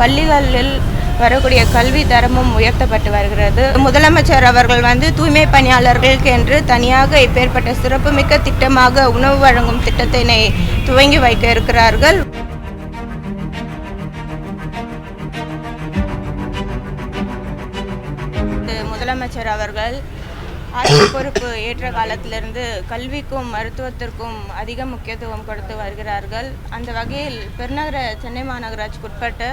பள்ளிகளில் வரக்கூடிய கல்வி தரமும் உயர்த்தப்பட்டு வருகிறது. முதலமைச்சர் அவர்கள் வந்து தூய்மை பணியாளர்களுக்கு என்று தனியாக இப்பேற்பட்ட சிறப்புமிக்க திட்டமாக உணவு வழங்கும் திட்டத்தினை துவங்கி வைக்க இருக்கிறார்கள். முதலமைச்சர் அவர்கள் ஆட்சி பொறுப்பு ஏற்ற காலத்திலிருந்து கல்விக்கும் மருத்துவத்திற்கும் அதிக முக்கியத்துவம் கொடுத்து வருகிறார்கள். அந்த வகையில் பெருநகர சென்னை மாநகராட்சிக்குட்பட்ட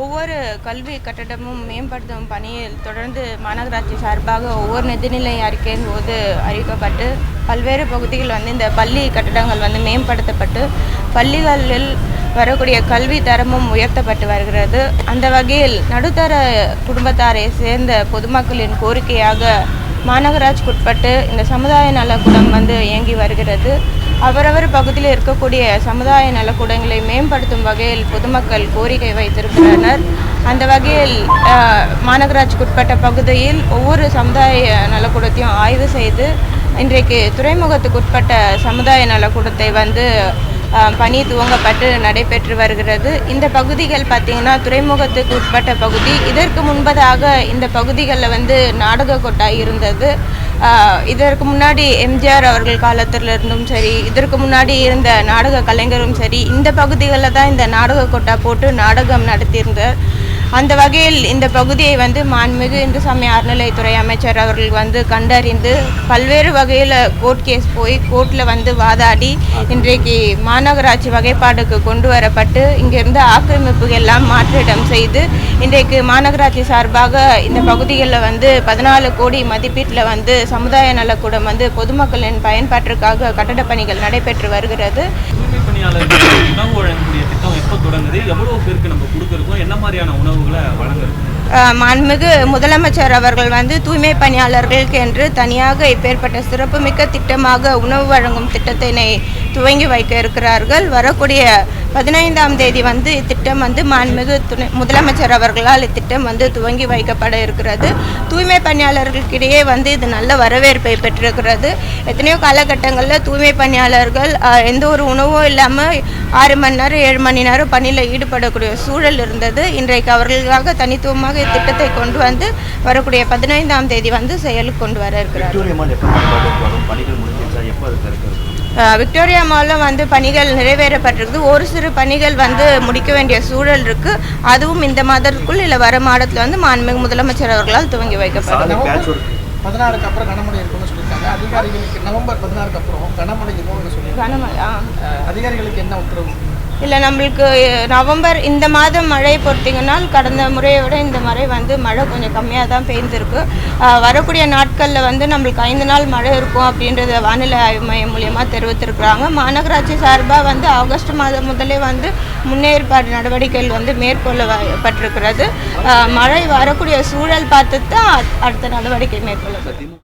ஒவ்வொரு கல்வி கட்டடமும் மேம்படுத்தும் பணியில் தொடர்ந்து மாநகராட்சி சார்பாக ஒவ்வொரு நிதிநிலை அறிக்கையின் போது அறிவிக்கப்பட்டு பல்வேறு பகுதிகளில் வந்து இந்த பள்ளி கட்டடங்கள் வந்து மேம்படுத்தப்பட்டு பள்ளிகளில் வரக்கூடிய கல்வி தரமும் உயர்த்தப்பட்டு வருகிறது. அந்த வகையில் நடுத்தர குடும்பத்தாரை சேர்ந்த பொதுமக்களின் கோரிக்கையாக மாநகராட்சிக்குட்பட்டு இந்த சமுதாய நலக்கூடம் வந்து இயங்கி வருகிறது. அவரவர் பகுதியில் இருக்கக்கூடிய சமுதாய நலக்கூடங்களை மேம்படுத்தும் வகையில் பொதுமக்கள் கோரிக்கை வைத்திருக்கிறனர் அந்த வகையில் அஹ், மாநகராட்சிக்குட்பட்ட பகுதியில் ஒவ்வொரு சமுதாய நலக்கூடத்தையும் ஆய்வு செய்து இன்றைக்கு துறைமுகத்துக்குட்பட்ட சமுதாய நலக்கூடத்தை வந்து பணி துவங்கப்பட்டு நடைபெற்று வருகிறது. இந்த பகுதிகள் பார்த்திங்கன்னா துறைமுகத்துக்கு உட்பட்ட பகுதி. இதற்கு முன்பதாக இந்த பகுதிகளில் வந்து நாடக கொட்டாய் இருந்தது. இதற்கு முன்னாடி எம்ஜிஆர் அவர்கள் காலத்தில் இருந்தும் சரி இதற்கு முன்னாடி இருந்த நாடக கலைஞரும் சரி இந்த பகுதிகளில் தான் இந்த நாடக கொட்டா போட்டு நாடகம் நடத்தியிருந்தார். அந்த வகையில் இந்த பகுதியை வந்து மாண்புமிகு இந்து சமய அறநிலைத்துறை அமைச்சர் அவர்கள் வந்து கண்டறிந்து பல்வேறு வகையில் கோர்ட் கேஸ் போய் கோர்ட்டில் வந்து வாதாடி இன்றைக்கு மாநகராட்சி வகைப்பாடுக்கு கொண்டு வரப்பட்டு இங்கிருந்து ஆக்கிரமிப்புகள் எல்லாம் மாற்றிடம் செய்து இன்றைக்கு மாநகராட்சி சார்பாக இந்த பகுதிகளில் வந்து பதினாலு கோடி மதிப்பீட்டில் வந்து சமுதாய நலக்கூடம் வந்து பொதுமக்களின் பயன்பாட்டிற்காக கட்டடப் பணிகள் நடைபெற்று வருகிறது. மாண்புமிகு முதலமைச்சர் அவர்கள் வந்து தூய்மை பணியாளர்களுக்கு என்று தனியாக இப்பேற்பட்ட சிறப்புமிக்க திட்டமாக உணவு வழங்கும் திட்டத்தினை துவங்கி வைக்க இருக்கிறார்கள். வரக்கூடிய பதினைந்தாம் தேதி வந்து இத்திட்டம் வந்து மாண்புமிகு துணை முதலமைச்சர் அவர்களால் இத்திட்டம் வந்து துவங்கி வைக்கப்பட இருக்கிறது. தூய்மை பணியாளர்களுக்கிடையே வந்து இது நல்ல வரவேற்பை பெற்றிருக்கிறது. எத்தனையோ காலகட்டங்களில் தூய்மை பணியாளர்கள் எந்த ஒரு உணவும் இல்லாமல் ஆறு மணி நேரம் ஏழு மணி நேரம் பணியில் ஈடுபடக்கூடிய சூழல் இருந்தது. இன்றைக்கு அவர்களுக்காக தனித்துவமாக இத்திட்டத்தை கொண்டு வந்து வரக்கூடிய பதினைந்தாம் தேதி வந்து செயலுக்கு கொண்டு வர இருக்கிறார் விக்டோரியா மாலில் வந்து பணிகள் நிறைவேறப்பட்டிருக்குது. ஒரு சிறு பணிகள் வந்து முடிக்க வேண்டிய சூழல் இருக்கு. அதுவும் இந்த மாதத்துக்குள் இல்லை வர மாதத்தில் வந்து மாண்புமிகு முதலமைச்சர் அவர்களால் துவங்கி வைக்கப்படும். பதினாறுக்கு அப்புறம் கனமழை இருக்கும்னு சொல்லியிருக்காங்க அதிகாரிகளுக்கு நவம்பர் பதினாறுக்கு அப்புறம் கனமழை கனமழை அதிகாரிகளுக்கு என்ன உத்தரவு? இல்லை நம்மளுக்கு நவம்பர் இந்த மாதம் மழையை பொறுத்தீங்கன்னா கடந்த முறையை விட இந்த முறை வந்து மழை கொஞ்சம் கம்மியாக தான் பெய்ந்திருக்கு வரக்கூடிய நாட்களில் வந்து நம்மளுக்கு ஐந்து நாள் மழை இருக்கும் அப்படின்றத வானிலை ஆய்வு மையம் மூலியமாக தெரிவித்திருக்கிறாங்க. மாநகராட்சி சார்பாக வந்து ஆகஸ்ட் மாதம் முதலே வந்து முன்னேற்பாடு நடவடிக்கைகள் வந்து மேற்கொள்ளப்பட்டிருக்கிறது. மழை வரக்கூடிய சூழல் பார்த்து தான் அடுத்த நடவடிக்கை மேற்கொள்ளப்படும்.